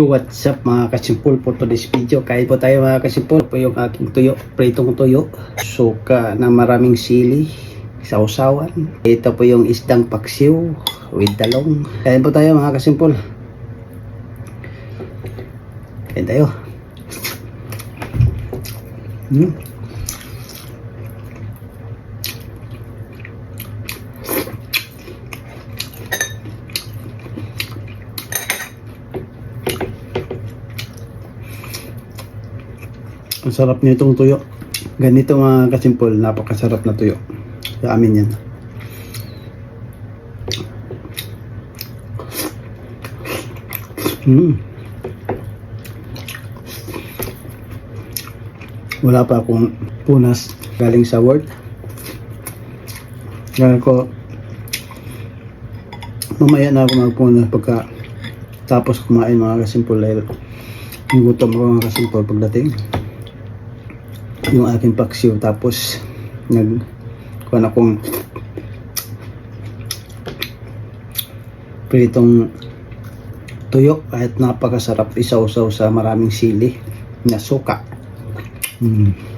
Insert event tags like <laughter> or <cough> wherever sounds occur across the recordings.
What's up mga kasimpul for today's video? Kain po tayo mga kasimpul. Po yung aking tuyo, pritong tuyo. Suka na maraming sili. Sausawan. Ito po yung isdang paksiw with talong. Kain po tayo mga kasimpul. Kain tayo. Hmm. Ang sarap nitong tuyo. Ganito mga kasimpol, napakasarap na tuyo. Sa amin yan. Mm. Wala pa akong punas galing sa work. Kaya ko mamaya na ako magpunas pagka tapos kumain mga kasimpol dahil gutom ako mga kasimpol pagdating yung aking paksiw tapos nag kuha akong pritong tuyo kahit napakasarap isaw-saw sa maraming sili na suka mm.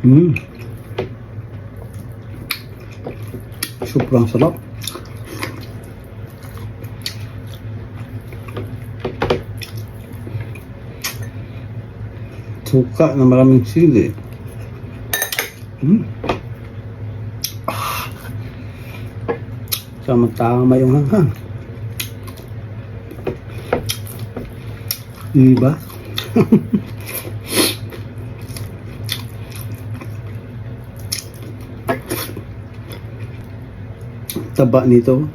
Mm. Sobrang sarap. Suka na maraming sili. Mm. Ah. Sama-tama yung hanghang. Diba? <laughs> Taba nito.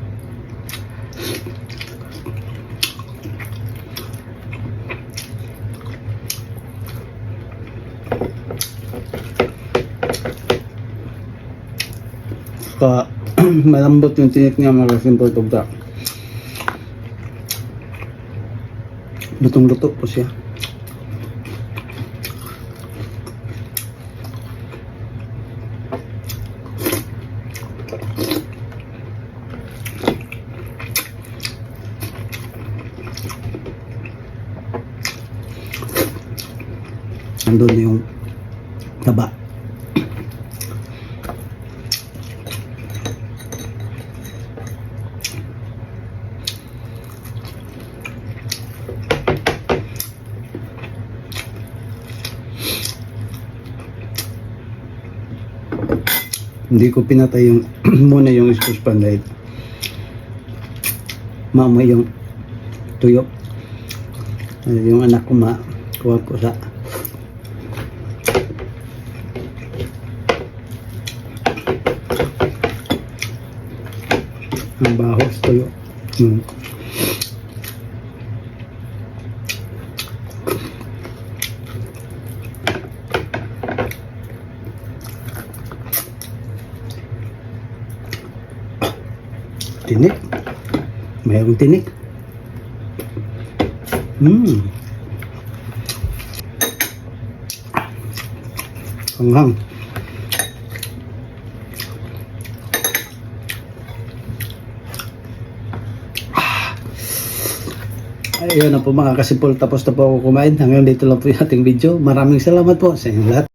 Ka <clears throat> malambot yung tinik niya mga simple tugda. Lutong-luto po siya. Andun na yung taba. Hindi ko pinatay yung <clears throat> muna yung spruce pan dahil maamoy yung tuyo. Yung anak ko ma kuha ko sa ang bahos tuyo. Hmm. Tinik. Mayroong tinik. Hmm. Hanghang. Ayun na po mga kasipol tapos na po ako kumain. Hanggang dito lang po yung ating video. Maraming salamat po sa inyong lahat.